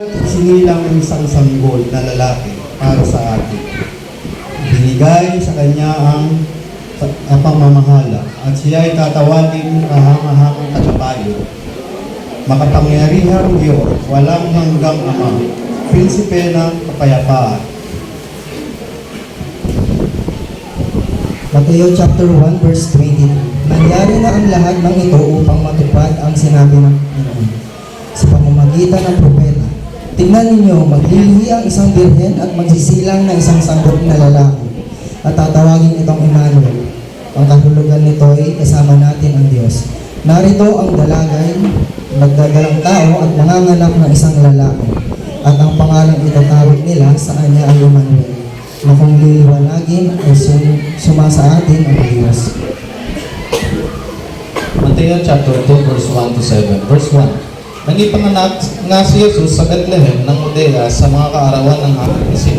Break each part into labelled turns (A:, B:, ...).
A: Sinilang ng isang sanggol na lalaki para sa atin. Binigay sa kanya ang ang pamamahala at siya ay tatawagin kahangahangang katabayo. Makapangyarihang Diyos, walang hanggang Ama, Prinsipe ng Kapayapaan.
B: Mateo chapter 1 verse 20. Nangyari na ang lahat ng ito upang matupad ang sinabi ng Panginoon sa pamamagitan ng propeta. Tingnan ninyo, maglilihi ang isang birhen at magsisilang na isang sanggol na lalaki at tatawagin itong Emmanuel. Ang kahulugan nito ay kasama natin ang Diyos. Narito ang dalagay, nagdadalang tao at nanganganak ng isang lalaki. At ang pangalang itatawag nila sa kanya ay Emmanuel na kung liliwanagin ay sum- sumasa atin ang Diyos.
C: Mateo chapter 2 verse 1 to 7. Verse 1. Nangipanganak nga si Jesus sa Bethlehem ng Judea sa mga kaarawan ng aking si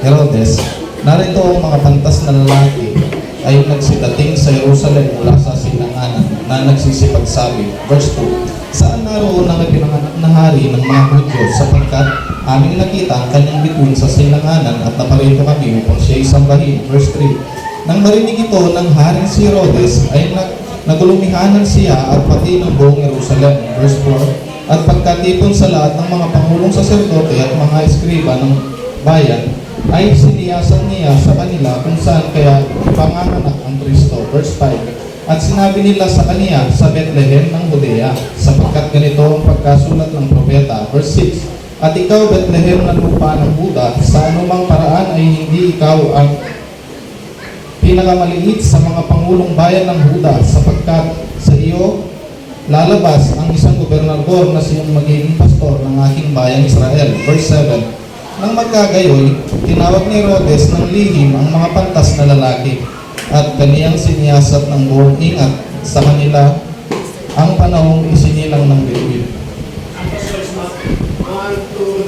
C: Herodes. Narito ang mga pantas na lalaki ay nagsidating sa Jerusalem mula sa sinanganan na nagsisipagsabi. Verse 2. Saan naroon ang ipinanganak na hari ng mga Hudyo sapagkat aming nakita ang kanyang bituin sa sinanganan at naparito kami upang siya isambahin. Verse 3. Nang marinig ito ng haring si Herodes ay nag Nagulumihanan siya at pati ng buong Jerusalem. Verse 4. At pagkatipon sa lahat ng mga pangulong saserdote at mga eskriba ng bayan, ay siniyasan niya sa kanila kung saan kaya panganganak ang Kristo. Verse 5. At sinabi nila sa kaniya sa Bethlehem ng Judea, sapagkat ganito ang pagkasulat ng propeta. Verse 6. At ikaw, Bethlehem ng lupa ng Buda, sa anumang paraan ay hindi ikaw ang pinakamaliit sa mga pangulong bayan ng Huda sapagkat sa iyo lalabas ang isang gobernador na siyang magiging pastor ng aking bayang Israel. Verse 7. Nang magkagayoy, tinawag ni Herodes ng lihim ang mga pantas na lalaki at kaniyang siniyasat ng buong ingat sa kanila ang panahong isinilang ng bituin.
D: One, two,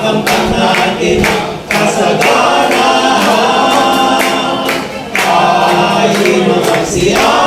E: upang makamtan natin ang kasaganahan. Tayo'y magsiyawin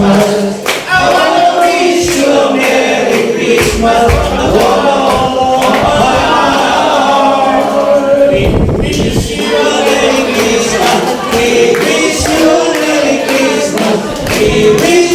E: I wanna wish you a Merry Christmas wish you a Merry Christmas. Wish you a Merry Christmas. Wish